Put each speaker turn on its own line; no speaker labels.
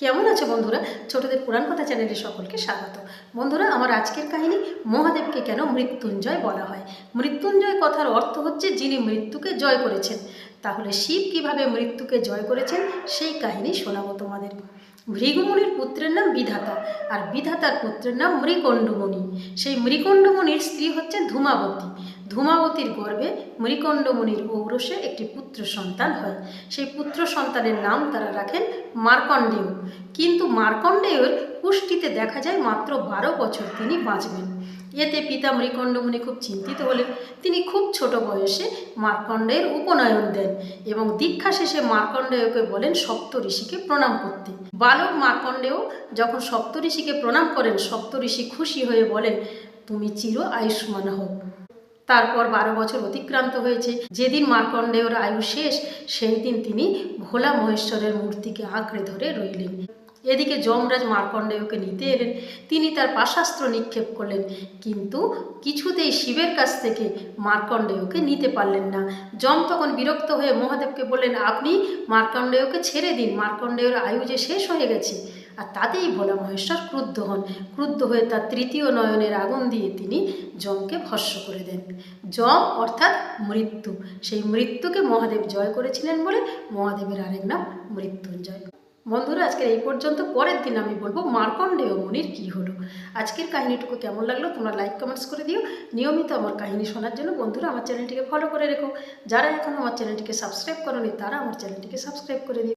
কেমন আছে বন্ধুরা? ছোটদের পুরাণ কথা চ্যানেলে সকলকে স্বাগত। বন্ধুরা, আমার আজকের কাহিনী মহাদেবকে কেন মৃত্যুঞ্জয় বলা হয়? মৃত্যুঞ্জয় কথার অর্থ হচ্ছে যিনি মৃত্যুকে জয় করেছেন। তাহলে শিব কীভাবে মৃত্যুকে জয় করেছেন সেই কাহিনী শোনাবো তোমাদের। ভৃগুমুনির পুত্রের নাম বিধাতা, আর বিধাতার পুত্রের নাম মৃকণ্ডমণি। সেই মৃকণ্ডমণির স্ত্রী হচ্ছেন ধূমাবতী। ধূমাবতীর গর্ভে মৃকণ্ডমণির ঔরসে একটি পুত্র সন্তান হয়। সেই পুত্র সন্তানের নাম তারা রাখেন মার্কণ্ডেয়। কিন্তু মার্কণ্ডেয়র পুষ্টিতে দেখা যায় মাত্র বারো বছর তিনি বাঁচবেন। এতে পিতা মৃকণ্ডমণি খুব চিন্তিত হলেন। তিনি খুব ছোট বয়সে মার্কণ্ডেয়ের উপনয়ন দেন এবং দীক্ষা শেষে মার্কণ্ডেয়কে বলেন সপ্ত ঋষিকে প্রণাম করতে। বালক মার্কণ্ডেয় যখন সপ্ত ঋষিকে প্রণাম করেন, সপ্ত ঋষি খুশি হয়ে বলেন, তুমি চির আয়ুষ্মান হও তারপর বারো বছর অতিক্রান্ত হয়েছে। যেদিন মার্কণ্ডেয়র আয়ু শেষ, সেই দিন তিনি ভোলা মহেশ্বরের মূর্তিকে আঁকড়ে ধরে রইলেন। এদিকে যমরাজ মার্কণ্ডেয়কে নিতে এলেন। তিনি তার পাশাস্ত্র নিক্ষেপ করলেন, কিন্তু কিছুতেই শিবের কাছ থেকে মার্কণ্ডেয়কে নিতে পারলেন না। যম তখন বিরক্ত হয়ে মহাদেবকে বললেন, আপনি মার্কণ্ডেয়কে ছেড়ে দিন, মার্কণ্ডেয়র আয়ু যে শেষ হয়ে গেছে। আর তাতেই ভোলা মহেশ্বর ক্রুদ্ধ হন। ক্রুদ্ধ হয়ে তার তৃতীয় নয়নের আগুন দিয়ে তিনি যমকে ভস্ম করে দেন। যম অর্থাৎ মৃত্যু। সেই মৃত্যুকে মহাদেব জয় করেছিলেন বলে মহাদেবের আরেক নাম মৃত্যুঞ্জয়। বন্ধুরা, আজকের এই পর্যন্ত। পরের দিন আমি বলব মার্কণ্ডেয় মনির কি হলো? আজকের কাহিনীটুকু কেমন লাগল তোমরা লাইক কমেন্টস করে দিও। নিয়মিত আমার কাহিনী শোনার জন্য বন্ধুরা আমার চ্যানেলটিকে ফলো করে রেখো। যারা এখনও আমার চ্যানেলটিকে সাবস্ক্রাইব করনি, তারা আমার চ্যানেলটিকে সাবস্ক্রাইব করে দিও।